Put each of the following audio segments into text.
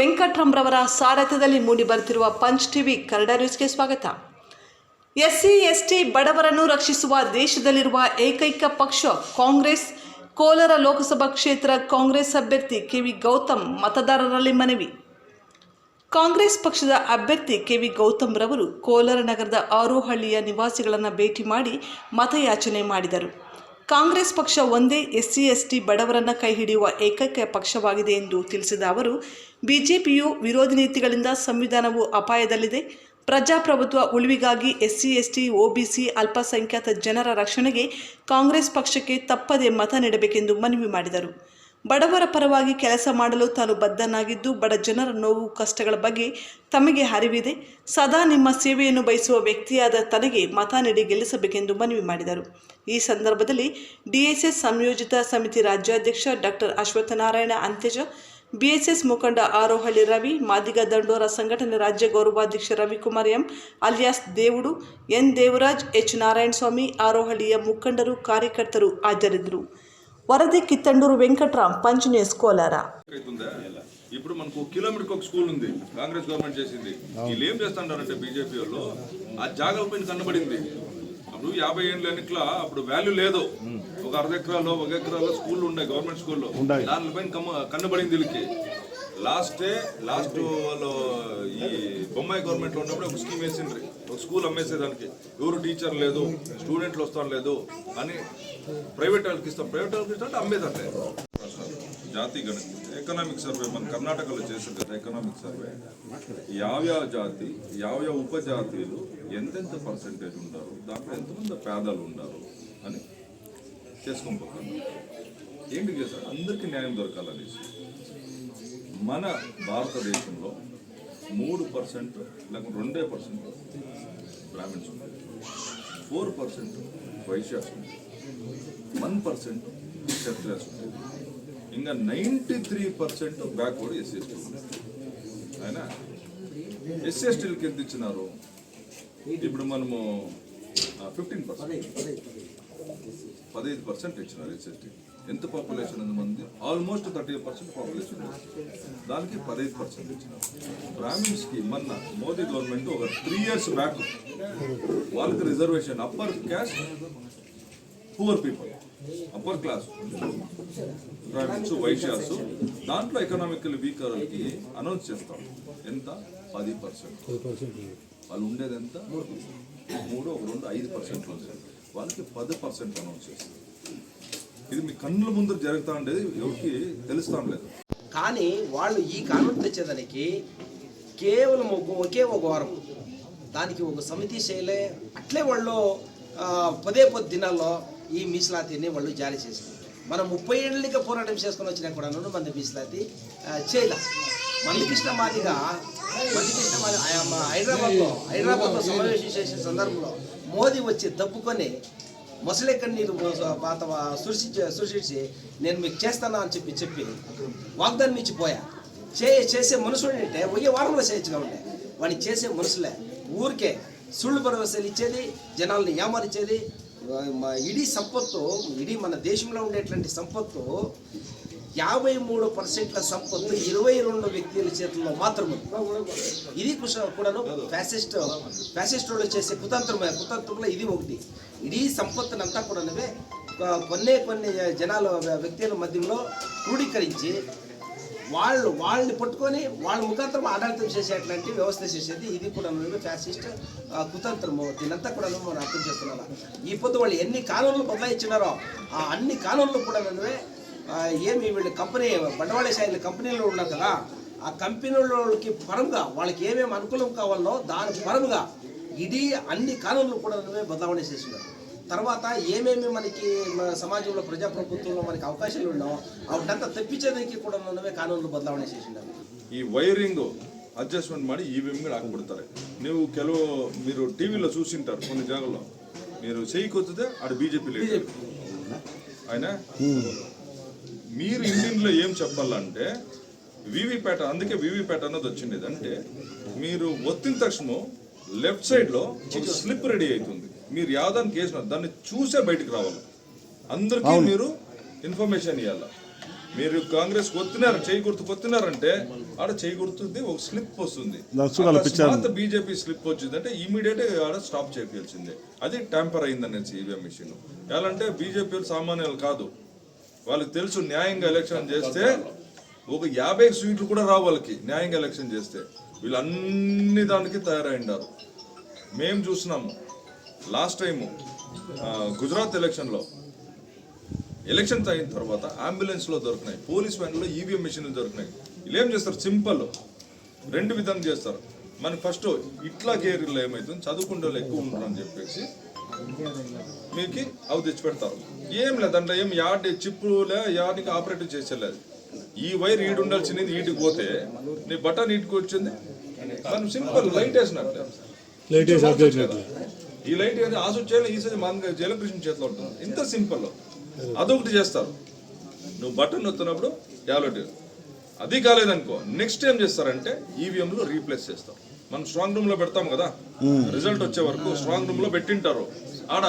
ವೆಂಕಟ್ರಾಮ್ರವರ ಸಾರಥ್ಯದಲ್ಲಿ ಮೂಡಿಬರುತ್ತಿರುವ punch TV Kannada ನ್ಯೂಸ್ಗೆ ಸ್ವಾಗತ. ಎಸ್ಸಿ, ಎಸ್ಟಿ ಬಡವರನ್ನು ರಕ್ಷಿಸುವ ದೇಶದಲ್ಲಿರುವ ಏಕೈಕ ಪಕ್ಷ ಕಾಂಗ್ರೆಸ್, ಕೋಲಾರ ಲೋಕಸಭಾ ಕ್ಷೇತ್ರ ಕಾಂಗ್ರೆಸ್ ಅಭ್ಯರ್ಥಿ ಕೆವಿ ಗೌತಮ್ ಮತದಾರರಲ್ಲಿ ಮನವಿ. ಕಾಂಗ್ರೆಸ್ ಪಕ್ಷದ ಅಭ್ಯರ್ಥಿ ಕೆವಿ ಗೌತಮ್ ರವರು ಕೋಲಾರ ನಗರದ ಆರೋಹಳ್ಳಿಯ ನಿವಾಸಿಗಳನ್ನು ಭೇಟಿ ಮಾಡಿ ಮತಯಾಚನೆ ಮಾಡಿದರು. ಕಾಂಗ್ರೆಸ್ ಪಕ್ಷ ಒಂದೇ ಎಸ್ಸಿ, ಎಸ್ಟಿ ಬಡವರನ್ನು ಕೈ ಹಿಡಿಯುವ ಏಕೈಕ ಪಕ್ಷವಾಗಿದೆ ಎಂದು ತಿಳಿಸಿದ ಅವರು, ಬಿಜೆಪಿಯು ವಿರೋಧಿ ನೀತಿಗಳಿಂದ ಸಂವಿಧಾನವು ಅಪಾಯದಲ್ಲಿದೆ. ಪ್ರಜಾಪ್ರಭುತ್ವ ಉಳಿವಿಗಾಗಿ ಎಸ್ಸಿ, ಎಸ್ಟಿ ಒಬಿಸಿ ಅಲ್ಪಸಂಖ್ಯಾತ ಜನರ ರಕ್ಷಣೆಗೆ ಕಾಂಗ್ರೆಸ್ ಪಕ್ಷಕ್ಕೆ ತಪ್ಪದೆ ಮತ ನೀಡಬೇಕೆಂದು ಮನವಿ ಮಾಡಿದರು. ಬಡವರ ಪರವಾಗಿ ಕೆಲಸ ಮಾಡಲು ತಾನು ಬದ್ಧನಾಗಿದ್ದು ಬಡ ಜನರ ನೋವು ಕಷ್ಟಗಳ ಬಗ್ಗೆ ತಮಗೆ ಅರಿವಿದೆ. ಸದಾ ನಿಮ್ಮ ಸೇವೆಯನ್ನು ಬಯಸುವ ವ್ಯಕ್ತಿಯಾದ ತನಗೆ ಮತ ನೀಡಿ ಗೆಲ್ಲಿಸಬೇಕೆಂದು ಮನವಿ ಮಾಡಿದರು. ಈ ಸಂದರ್ಭದಲ್ಲಿ ಡಿಎಸ್ಎಸ್ ಸಂಯೋಜಿತ ಸಮಿತಿ ರಾಜ್ಯಾಧ್ಯಕ್ಷ ಡಾಕ್ಟರ್ ಅಶ್ವತ್ಥನಾರಾಯಣ ಅಂತ್ಯಜ, ಬಿಎಸ್ಎಸ್ ಮುಖಂಡ ಆರೋಹಳ್ಳಿ ರವಿ, ಮಾದಿಗ ದಂಡೋರ ಸಂಘಟನೆ ರಾಜ್ಯ ಗೌರವಾಧ್ಯಕ್ಷ Ravikumar M, alias Devudu, N Devaraj, H Narayanaswamy, ಆರೋಹಳ್ಳಿಯ ಮುಖಂಡರು, ಕಾರ್ಯಕರ್ತರು ಹಾಜರಿದ್ದರು. వరది కిత్తండూరు వెంకట్రామ్ పంచ్ న్యూస్ కోలార ఇప్పుడు మనకు ఒక కిలోమీటర్ ఒక స్కూల్ ఉంది. కాంగ్రెస్ గవర్నమెంట్ చేసింది. వీళ్ళు ఏం చేస్తుంటారంటే బీజేపీ వాళ్ళు? ఆ జాగాల పైన కనబడింది. అప్పుడు యాభై ఏళ్ళ ఎన్నికల అప్పుడు వాల్యూ లేదు. ఒక అర్ధ ఎకరాలో ఒక ఎకరాలో స్కూల్ ఉన్నాయి గవర్నమెంట్ స్కూల్లో దానిపైన కమ్మ కనబడింది వీళ్ళకి. లాస్ట్ డే లాస్ట్ వాళ్ళు ఈ బొమ్మాయి గవర్నమెంట్లో ఉన్నప్పుడు ఒక స్కీమ్ వేసిండ్రి. ఒక స్కూల్ అమ్మేసేదానికి. ఎవరు టీచర్ లేదు స్టూడెంట్లు వస్తాం లేదు అని ప్రైవేట్ వాళ్ళకి ఇస్తాం. ప్రైవేట్ వాళ్ళకి ఇస్తాం అంటే అమ్మేదంటే. జాతి గణితం ఎకనామిక్ సర్వే మన కర్ణాటకలో చేసింది ఎకనామిక్ సర్వే యావ్యావ జాతి యావ్యావ ఉపజాతీయులు ఎంతెంత పర్సెంటేజ్ ఉంటారు దాంట్లో ఎంతమంది పేదలు ఉన్నారు అని చేసుకొని పోతాను ఏంటి చేశారు? అందరికీ న్యాయం దొరకాలనేసి. మన భారతదేశంలో మూడు పర్సెంట్ లేకపోతే రెండే పర్సెంట్ బ్రాహ్మిన్స్ ఉంది ఫోర్ పర్సెంట్ వైశ్యాస్ ఉంది వన్ పర్సెంట్ క్షత్రియాస్ ఉంది ఇంకా ninety three percent backward SC ST అయినా ఎస్సీఎస్టీలకి ఎంత ఇచ్చినారు? ఇప్పుడు మనము ఫిఫ్టీన్ పర్సెంట్. పదహైదు పర్సెంట్ ఇచ్చినారు ఎస్ఎస్టీ ఎంత పాపులేషన్ ఉంది మంది ఆల్మోస్ట్ థర్టీ పర్సెంట్ పాపులేషన్ దానికి పదహైదు పర్సెంట్ ఇచ్చినారు బ్రాహ్మిన్స్కి మొన్న మోదీ గవర్నమెంట్ ఒక త్రీ ఇయర్స్ బ్యాక్ వాళ్ళకి reservation upper caste poor people upper class Brahmins Vaishyas దాంట్లో ఎకనామికల్ వీక్ వాళ్ళకి అనౌన్స్ చేస్తాం. ఎంత? పది పర్సెంట్ వాళ్ళు ఉండేది ఎంత? మూడు. ఒక రెండు ఐదు పర్సెంట్ వాళ్ళకి పది పర్సెంట్ అనౌన్స్ చేస్తారు. ఇది మీ కన్నుల ముందు జరుగుతూ ఉండేది ఎవరికి తెలుస్తాం లేదు కానీ వాళ్ళు ఈ కామెంట్ తెచ్చేదానికి కేవలం ఒకే ఒక వారం. దానికి ఒక సమితి చేయలే. అట్లే వాళ్ళు పదే పది దినాల్లో ఈ మీసలాతీని వాళ్ళు జారీ చేసింది మనం ముప్పై ఏళ్ళకి పోరాటం చేసుకుని వచ్చినా కూడా మన మీసలాతి చేయలే. మల్లికృష్ణ మాదిగా మల్లికృష్ణ మాది హైదరాబాద్లో హైదరాబాద్లో సమావేశం చేసిన సందర్భంలో మోదీ వచ్చి తప్పుకొని మొసలి కన్నీరు పాత సృష్టి సృష్టించి నేను మీకు చేస్తానా అని చెప్పి చెప్పి వాగ్దానం ఇచ్చి పోయా. చే చేసే మనుషులు అంటే ఒయ్యే వారంలో చేయొచ్చుగా ఉండే. వాడిని చేసే మనుషులే ఊరికే సుళ్ళు భరోసాలు ఇచ్చేది జనాల్ని ఏమరిచేది ఇడీ సంపత్తు ఇడీ మన దేశంలో ఉండేటువంటి సంపత్తు యాభై మూడు పర్సెంట్ల సంపత్తు ఇరవై రెండు వ్యక్తుల చేతుల్లో మాత్రమే. ఇది కూడాను ఫ్యాసిస్ట్ ఫ్యాసిస్ట్ వాళ్ళు చేసే కుతంత్రమే. కుతంత్రంలో ఇది ఒకటి. ఇడీ సంపత్తునంతా కూడానువే కొన్ని కొన్ని జనాల వ్యక్తుల మధ్యలో క్రోడీకరించి వాళ్ళు వాళ్ళని పట్టుకొని వాళ్ళ ముఖాంతరం ఆడళితం చేసేటువంటి వ్యవస్థ చేసేది ఇది కూడా ఫ్యాసిస్ట్ కుతంత్రము. దీనంతా కూడా మనం అర్థం చేస్తున్నారా ఈ పొద్దు వాళ్ళు ఎన్ని కానూన్లు బదలాయించినారో ఆ అన్ని కానూన్లు కూడా ఏమి వీళ్ళు కంపెనీ బండవాళశాయిల కంపెనీలు ఉన్నారు కదా ఆ కంపెనీలకి పరంగా వాళ్ళకి ఏమేమి అనుకూలం కావాలో దాని పరంగా ఇది అన్ని కానూన్లు కూడా బదలావణ చేసినారు తర్వాత ఏమేమి మనకి మన సమాజంలో ప్రజాప్రభుత్వంలో మనకి అవకాశాలు ఉన్నాయో వాటినంతా తెప్పించేదానికి కూడా మనమే కానూన్లు బదలావణ చేసినారు ಈ ವೈರಿಂಗ್ ಅಡ್ಜಸ್ಟ್ಮೆಂಟ್ ಮಾಡಿ ಈ ವಿಮ್ಗಳು ಹಾಕ್ಬಿಡ್ತಾರೆ ನೀವು ಕೆಲವು మీరు టీవీలో చూసింటారు కొన్ని జాగాల్లో మీరు చెయ్యి కొత్తితే ఆడ బీజేపీ లేదు ఆయన మీరు ఇండియన్లో ఏం చెప్పాలంటే వివిప్యాట్ అందుకే వివిప్యాట్ అన్నది వచ్చిండేది అంటే మీరు ఒత్తిన తక్షణం లెఫ్ట్ సైడ్లో ఒక స్లిప్ రెడీ అవుతుంది. మీరు యావదానికి వేసిన దాన్ని చూసే బయటికి రావాలి. అందరికీ మీరు ఇన్ఫర్మేషన్ ఇవ్వాలి. మీరు కాంగ్రెస్ కొత్తినారు చేయి గుర్తు కొత్తినారంటే ఆడ చేయి గుర్తుంది ఒక స్లిప్ వస్తుంది. బీజేపీ స్లిప్ వచ్చిందంటే ఇమీడియట్ ఆడ స్టాప్ చేయాల్సిందే. అది ట్యాంపర్ అయిందని ఈవీఎం మిషన్ ఎలా అంటే బీజేపీ సామాన్యులు కాదు. వాళ్ళకి తెలుసు న్యాయంగా ఎలక్షన్ చేస్తే ఒక యాభై సీట్లు కూడా రావు వాళ్ళకి న్యాయంగా ఎలక్షన్ చేస్తే. వీళ్ళు అన్ని దానికి తయారైండారు. మేము చూసినాము లాస్ట్ టైము గుజరాత్ ఎలక్షన్లో. ఎలక్షన్ అయిన తర్వాత అంబులెన్స్లో దొరికినాయి. పోలీస్ వ్యాన్లో ఈవీఎం మిషన్లు దొరికినాయి. వీళ్ళు ఏం చేస్తారు? సింపుల్. రెండు విధంగా చేస్తారు. మనకి ఫస్ట్ ఇట్లా కేరియర్లో ఏమవుతుంది చదువుకుంటే వాళ్ళు ఎక్కువ ఉంటారు అని చెప్పేసి మీకు అవి తెచ్చి పెడతారు ఏం లేదు దాంట్లో ఏం యాడ్ చిప్పులే యాడికి ఆపరేటివ్ చేసేలేదు. ఈ వైర్ ఈడు ఉండాల్సింది ఈటికి పోతే నీ బటన్ ఈటికి వచ్చింది. మనం సింపుల్ లైట్ వేసినట్లే. లైట్. ఈ లైట్ అయితే ఆ స్విచ్ చేయాలి ఈ స్విచ్ మన జలకృష్ణ చేతిలో ఉంటుంది ఇంత సింపుల్. అదొకటి చేస్తారు. నువ్వు బటన్ నొత్తినప్పుడు ట్యాబ్లెట్ అది కాలేదనుకో నెక్స్ట్ ఏం చేస్తారంటే ఈవీఎంలో రీప్లేస్ చేస్తారు. మనం స్ట్రాంగ్ రూమ్లో పెడతాం కదా? రిజల్ట్ వచ్చే వరకు స్ట్రాంగ్ రూమ్లో పెట్టింటారు. ఆడ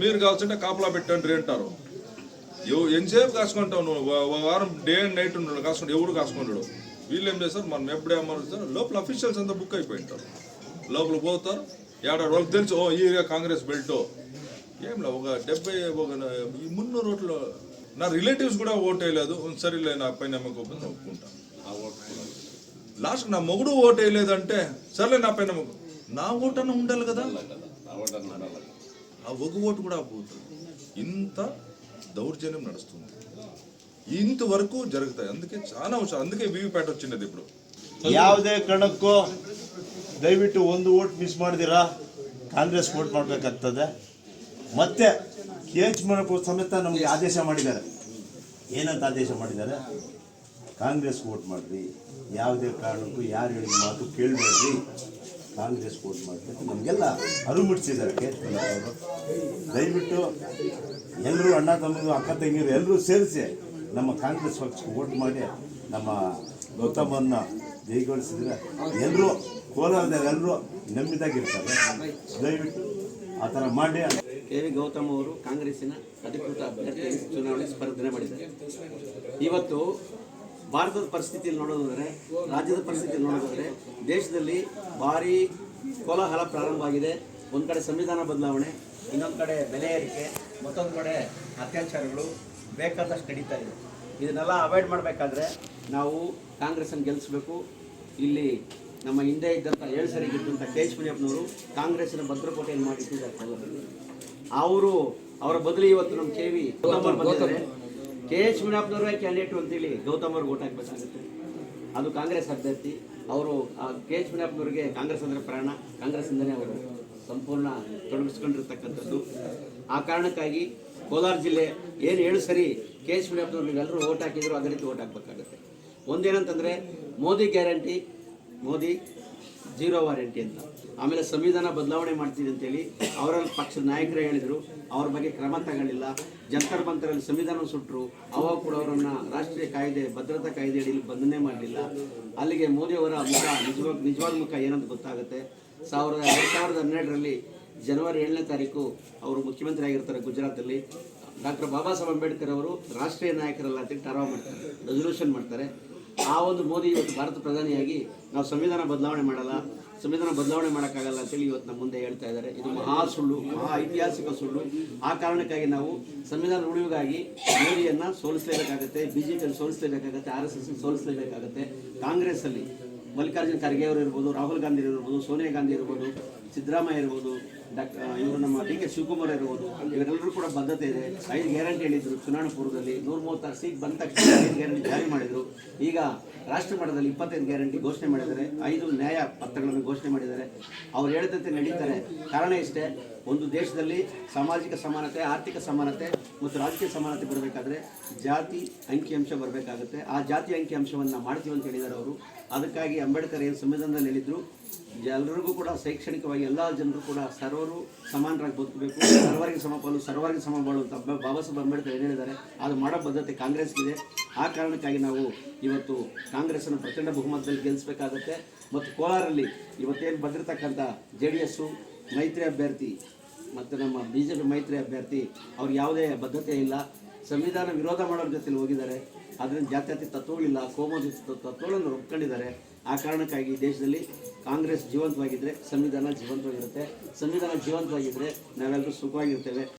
మీరు కావాల్సింటే కాపలా పెట్టండి అంటారు. ఎంతసేపు కాసుకుంటావు నువ్వు? వారం డే అండ్ నైట్ ఉన్నాడు కాసుకుంటాడు ఎవడు కాసుకుంటాడు? వీళ్ళు ఏం చేస్తారు? మనం ఎప్పుడే అమ్మరుస్తారు లోపల అఫీషియల్స్ అంతా బుక్ అయిపోయి ఉంటారు లోపల పోతారు ఏడాడు వాళ్ళకి తెలుసు ఓ ఈ ఏరియా కాంగ్రెస్ బెల్ట్. ఏంలే ఒక డెబ్బై ఒక మున్నూరు రోడ్లు నా రిలేటివ్స్ కూడా ఓట్ వేయలేదు. సరేలే నా పైన నమ్మకం ఉంది, నేను ఒప్పుకుంటా లాస్ట్ నా మొగుడు ఓట్ వేయలేదంటే సర్లే నా పైన నమ్మకం నా ఓటు అన్న ఉండాలి కదా ఆ ఒక ఓటు కూడా పోతుంది ఇంత దౌర్జన్యం నడుస్తుంది ఇంతవరకు జరుగుతాయి అందుకే చాలా అవసరం అందుకే వీవీప్యాట్ వచ్చినది ఇప్పుడు ಯಾವುದೇ ಕಾರಣಕ್ಕೂ ದಯವಿಟ್ಟು ಒಂದು ಓಟ್ ಮಿಸ್ ಮಾಡಿದಿರಾ ಕಾಂಗ್ರೆಸ್ ವೋಟ್ ಮಾಡಬೇಕಾಗ್ತದೆ ಮತ್ತೆ ಕೆ ಎಚ್ ಮುನಿಯಪ್ಪ ಸಮೇತ ನಮಗೆ ಆದೇಶ ಮಾಡಿದ್ದಾರೆ ಏನಂತ ಆದೇಶ ಮಾಡಿದ್ದಾರೆ ಕಾಂಗ್ರೆಸ್ ವೋಟ್ ಮಾಡಿರಿ. ಯಾವುದೇ ಕಾರಣಕ್ಕೂ ಯಾರು ಹೇಳಿದ ಮಾತು ಕೇಳಬೇಡ್ರಿ. ಕಾಂಗ್ರೆಸ್ ವೋಟ್ ಅಂತ ನಮಗೆಲ್ಲ ಅರಿವು ಮುಟ್ಸಿದ್ದಾರೆ ದಯವಿಟ್ಟು ಎಲ್ಲರೂ ಅಣ್ಣ ತಮ್ಮದು ಅಕ್ಕ ತಂಗಿರು ಎಲ್ಲರೂ ಸೇರಿಸಿ ನಮ್ಮ ಕಾಂಗ್ರೆಸ್ ಪಕ್ಷಕ್ಕೆ ವೋಟ್ ಮಾಡಿ ನಮ್ಮ ಗೌತಮನ್ನ ಜೈಗೊಳಿಸಿದ್ರೆ ಎಲ್ಲರೂ ಕೋಲಾರದಾಗ ಎಲ್ಲರೂ ನೆಮ್ಮದಿಯಾಗಿರ್ತಾರೆ. ದಯವಿಟ್ಟು ಆ ಥರ ಮಾಡಿ ಕೆ. ವಿ. ಗೌತಮ್ ಅವರು ಕಾಂಗ್ರೆಸ್ಸಿನ ಅಧಿಕೃತ ಅಭ್ಯರ್ಥಿ ಚುನಾವಣೆ ಸ್ಪರ್ಧನೆ ಮಾಡಿದ್ದಾರೆ. ಇವತ್ತು ಭಾರತದ ಪರಿಸ್ಥಿತಿಯಲ್ಲಿ ನೋಡೋದಾದರೆ ರಾಜ್ಯದ ಪರಿಸ್ಥಿತಿಯಲ್ಲಿ ನೋಡೋದಾದರೆ ದೇಶದಲ್ಲಿ ಭಾರಿ ಕೋಲಾಹಲ ಪ್ರಾರಂಭ ಆಗಿದೆ. ಒಂದು ಕಡೆ ಸಂವಿಧಾನ ಬದಲಾವಣೆ ಇನ್ನೊಂದು ಕಡೆ ಬೆಲೆ ಏರಿಕೆ ಮತ್ತೊಂದು ಕಡೆ ಅತ್ಯಾಚಾರಗಳು ಬೇಕಾದಷ್ಟು ನಡೀತಾ ಇದೆ. ಇದನ್ನೆಲ್ಲ ಅವಾಯ್ಡ್ ಮಾಡಬೇಕಾದ್ರೆ ನಾವು ಕಾಂಗ್ರೆಸ್ಸನ್ನು ಗೆಲ್ಲಿಸಬೇಕು ಇಲ್ಲಿ ನಮ್ಮ ಹಿಂದೆ ಇದ್ದಂಥ ಏಳು ಸರಿ ಇದ್ದಂಥ ಕೆ ಎಚ್ ಮುನಿಯಪ್ಪನವರು ಕಾಂಗ್ರೆಸ್ಸಿನ ಭದ್ರಕೋಟೆಯನ್ನು ಮಾಡಿಟ್ಟಿದ್ದಾರೆ. ಅವರು ಅವರ ಬದಲು ಇವತ್ತು ನಮ್ಮ ಕೆ ವಿ ಬಂದಿದ್ದಾರೆ. ಕೆ ಎಚ್ ಮುನಿಯಪ್ಪನವರೇ ಕ್ಯಾಂಡಿಡೇಟ್ ಅಂತೇಳಿ ಗೌತಮ್ ಅವ್ರಿಗೆ ಓಟ್ ಹಾಕ್ಬೇಕಾಗುತ್ತೆ. ಅದು ಕಾಂಗ್ರೆಸ್ ಅಭ್ಯರ್ಥಿ. ಅವರು ಕೆ ಎಚ್ ಮುನಿಯಪ್ಪನವ್ರಿಗೆ ಕಾಂಗ್ರೆಸ್ ಅಂದರೆ ಪ್ರಾಣ. ಕಾಂಗ್ರೆಸ್ಸಿಂದನೇ ಅವರು ಸಂಪೂರ್ಣ ತೊಡಗಿಸ್ಕೊಂಡಿರ್ತಕ್ಕಂಥದ್ದು. ಆ ಕಾರಣಕ್ಕಾಗಿ ಕೋಲಾರ ಜಿಲ್ಲೆ ಏನು ಹೇಳು ಸರಿ ಕೆ ಎಚ್ ಮುನಿಯಪ್ಪನವ್ರಿಗೆ ಎಲ್ಲರೂ ಓಟ್ ಹಾಕಿದ್ರು, ಅದೇ ರೀತಿ ಓಟ್ ಹಾಕ್ಬೇಕಾಗುತ್ತೆ. ಒಂದೇನಂತಂದರೆ Modi guarantee, Modi zero warranty ಅಂತ. ಆಮೇಲೆ ಸಂವಿಧಾನ ಬದಲಾವಣೆ ಮಾಡ್ತೀನಿ ಅಂತೇಳಿ ಅವರ ಪಕ್ಷದ ನಾಯಕರೇ ಹೇಳಿದರು. ಅವ್ರ ಬಗ್ಗೆ ಕ್ರಮ ತಗೊಳ್ಳಿಲ್ಲ ಜಂತರ್ ಬಂತರಲ್ಲಿ ಸಂವಿಧಾನ ಸುಟ್ಟರು ಅವಾಗ ಕೂಡ ಅವರನ್ನು ರಾಷ್ಟ್ರೀಯ ಕಾಯ್ದೆ, ಭದ್ರತಾ ಕಾಯ್ದೆ ಅಡಿಯಲ್ಲಿ ಬಂಧನೆ ಮಾಡಲಿಲ್ಲ. ಅಲ್ಲಿಗೆ ಮೋದಿಯವರ ಮುಖ ನಿಜವಾಗ, ನಿಜವಾದ ಮುಖ ಏನಂತ ಗೊತ್ತಾಗುತ್ತೆ? ಸಾವಿರದ ಎರಡು ಸಾವಿರದ ಹನ್ನೆರಡರಲ್ಲಿ ಜನವರಿ ಏಳನೇ ತಾರೀಕು ಅವರು ಮುಖ್ಯಮಂತ್ರಿ ಆಗಿರ್ತಾರೆ ಗುಜರಾತಲ್ಲಿ. ಡಾಕ್ಟರ್ ಬಾಬಾ ಸಾಹೇಬ್ ಅಂಬೇಡ್ಕರ್ ಅವರು ರಾಷ್ಟ್ರೀಯ ನಾಯಕರಲ್ಲ ಅಂತ ಠರಾವ್ ಮಾಡ್ತಾರೆ ರೆಸೊಲ್ಯೂಷನ್ ಮಾಡ್ತಾರೆ. ಆ ಒಂದು ಮೋದಿ ಇವತ್ತು ಭಾರತ ಪ್ರಧಾನಿಯಾಗಿ ನಾವು ಸಂವಿಧಾನ ಬದಲಾವಣೆ ಮಾಡಲ್ಲ ಸಂವಿಧಾನ ಬದಲಾವಣೆ ಮಾಡೋಕ್ಕಾಗಲ್ಲ ಅಂತೇಳಿ ಇವತ್ತು ನಮ್ಮ ಮುಂದೆ ಹೇಳ್ತಾ ಇದ್ದಾರೆ. ಇದು ಮಹಾ ಸುಳ್ಳು, ಮಹಾ ಐತಿಹಾಸಿಕ ಸುಳ್ಳು. ಆ ಕಾರಣಕ್ಕಾಗಿ ನಾವು ಸಂವಿಧಾನ ಉಳಿವಿಗಾಗಿ ಮೋದಿಯನ್ನು ಸೋಲಿಸಲೇಬೇಕಾಗುತ್ತೆ ಬಿ ಜೆ ಪಿಯನ್ನು ಸೋಲಿಸಲೇಬೇಕಾಗುತ್ತೆ, ಆರ್ ಎಸ್ ಎಸ್ ಸೋಲಿಸಲೇಬೇಕಾಗುತ್ತೆ. ಕಾಂಗ್ರೆಸ್ಸಲ್ಲಿ ಮಲ್ಲಿಕಾರ್ಜುನ ಖರ್ಗೆ ಅವರು ಇರ್ಬೋದು, ರಾಹುಲ್ ಗಾಂಧಿ ಇರ್ಬೋದು, ಸೋನಿಯಾ ಗಾಂಧಿ ಇರ್ಬೋದು, ಸಿದ್ದರಾಮಯ್ಯ ಇರ್ಬೋದು ಡಾಕ್ಟರ್ ಇವರು ನಮ್ಮ ಡಿ ಕೆ ಶಿವಕುಮಾರ್ ಇರ್ಬೋದು. ಇವರೆಲ್ಲರೂ ಕೂಡ ಬದ್ಧತೆ ಇದೆ. ಐದು ಗ್ಯಾರಂಟಿ ಹೇಳಿದ್ರು ಚುನಾವಣಾ ಪೂರ್ವದಲ್ಲಿ ನೂರ ಮೂವತ್ತಾರು ಸೀಟ್ ಬಂದ ತಕ್ಷಣ ಐದು ಗ್ಯಾರಂಟಿ ಜಾರಿ ಮಾಡಿದರು. ಈಗ ರಾಷ್ಟ್ರ ಮಟ್ಟದಲ್ಲಿ ಇಪ್ಪತ್ತೈದು ಗ್ಯಾರಂಟಿ ಘೋಷಣೆ ಮಾಡಿದ್ದಾರೆ. ಐದು ನ್ಯಾಯ ಪತ್ರಗಳನ್ನು ಘೋಷಣೆ ಮಾಡಿದ್ದಾರೆ. ಅವ್ರು ಹೇಳಿದಂತೆ ನಡೀತಾರೆ. ಕಾರಣ ಇಷ್ಟೇ. ಒಂದು ದೇಶದಲ್ಲಿ ಸಾಮಾಜಿಕ ಸಮಾನತೆ, ಆರ್ಥಿಕ ಸಮಾನತೆ ಮತ್ತು ರಾಜಕೀಯ ಸಮಾನತೆ ಬರಬೇಕಾದ್ರೆ ಜಾತಿ ಅಂಕಿಅಂಶ ಬರಬೇಕಾಗುತ್ತೆ. ಆ ಜಾತಿ ಅಂಕಿಅಂಶವನ್ನು ಮಾಡ್ತೀವಿ ಅಂತ ಹೇಳಿದ್ದಾರೆ ಅವರು. ಅದಕ್ಕಾಗಿ ಅಂಬೇಡ್ಕರ್ ಏನು ಸಂವಿಧಾನದಲ್ಲಿ ಹೇಳಿದ್ರು, ಎಲ್ಲರಿಗೂ ಕೂಡ ಶೈಕ್ಷಣಿಕವಾಗಿ ಎಲ್ಲ ಜನರು ಕೂಡ ಸರ್ವರು ಸಮಾನರಾಗಿ ಬದುಕಬೇಕು. ಸರ್ವರಿಗೆ ಸಮಪಾಲು ಸರ್ವರಿಗೆ ಸಮಬಾಳು ಅಂತ ಬಾಬಾ ಸಾಹೇಬ್ ಅಂಬೇಡ್ಕರ್ ಏನು ಹೇಳಿದ್ದಾರೆ ಅದು ಮಾಡೋ ಬದ್ಧತೆ ಕಾಂಗ್ರೆಸ್ಗಿದೆ. ಆ ಕಾರಣಕ್ಕಾಗಿ ನಾವು ಇವತ್ತು ಕಾಂಗ್ರೆಸ್ಸನ್ನು ಪ್ರಚಂಡ ಬಹುಮತದಲ್ಲಿ ಗೆಲ್ಲಿಸಬೇಕಾಗತ್ತೆ ಮತ್ತು ಕೋಲಾರಲ್ಲಿ ಇವತ್ತೇನು ಬಂದಿರತಕ್ಕಂಥ ಜೆ ಡಿ ಎಸ್ಸು, ಮೈತ್ರಿ ಅಭ್ಯರ್ಥಿ ಮತ್ತು ನಮ್ಮ ಬಿ ಜೆ ಪಿ ಮೈತ್ರಿ ಅಭ್ಯರ್ಥಿ ಅವ್ರಿಗೆ ಯಾವುದೇ ಬದ್ಧತೆ ಇಲ್ಲ. ಸಂವಿಧಾನ ವಿರೋಧ ಮಾಡೋರ ಜೊತೆಲಿ ಹೋಗಿದ್ದಾರೆ. ಅದರಿಂದ ಜಾತ್ಯತೀತ ತತ್ವಗಳಿಲ್ಲ ಕೋಮೋದಿ ತತ್ವಗಳನ್ನು ಒಪ್ಕೊಂಡಿದ್ದಾರೆ. ಆ ಕಾರಣಕ್ಕಾಗಿ ದೇಶದಲ್ಲಿ ಕಾಂಗ್ರೆಸ್ ಜೀವಂತವಾಗಿದ್ದರೆ ಸಂವಿಧಾನ ಜೀವಂತವಾಗಿರುತ್ತೆ. ಸಂವಿಧಾನ ಜೀವಂತವಾಗಿದ್ದರೆ ನಾವೆಲ್ಲರೂ ಸುಖವಾಗಿರ್ತೇವೆ.